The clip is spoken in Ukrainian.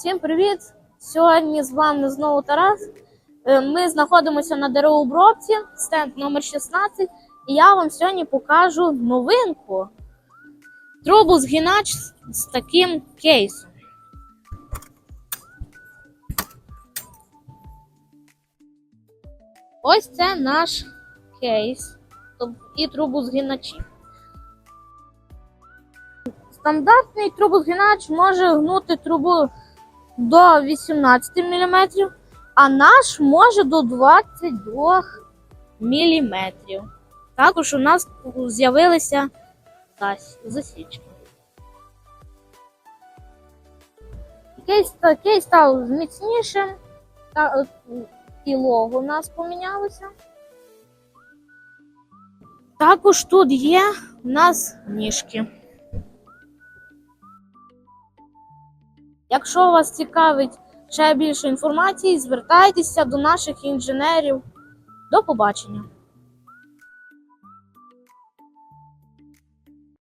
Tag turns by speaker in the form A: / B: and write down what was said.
A: Всім привіт! Сьогодні з вами знову Тарас. Е, Ми знаходимося на деревообробці, стенд номер 16, і я вам сьогодні покажу новинку. Трубозгінач з- з таким кейсом. Ось це наш кейс і трубозгиначі. Стандартний трубозгинач може гнути трубу до 18 мм, а наш може до 22 мм. Також у нас з'явилися засічки. Кейс, кейс став міцнішим, та, е, і лого у нас помінялося. Також тут є у нас ніжки. Якщо вас цікавить ще більше інформації, звертайтеся до наших інженерів. До побачення!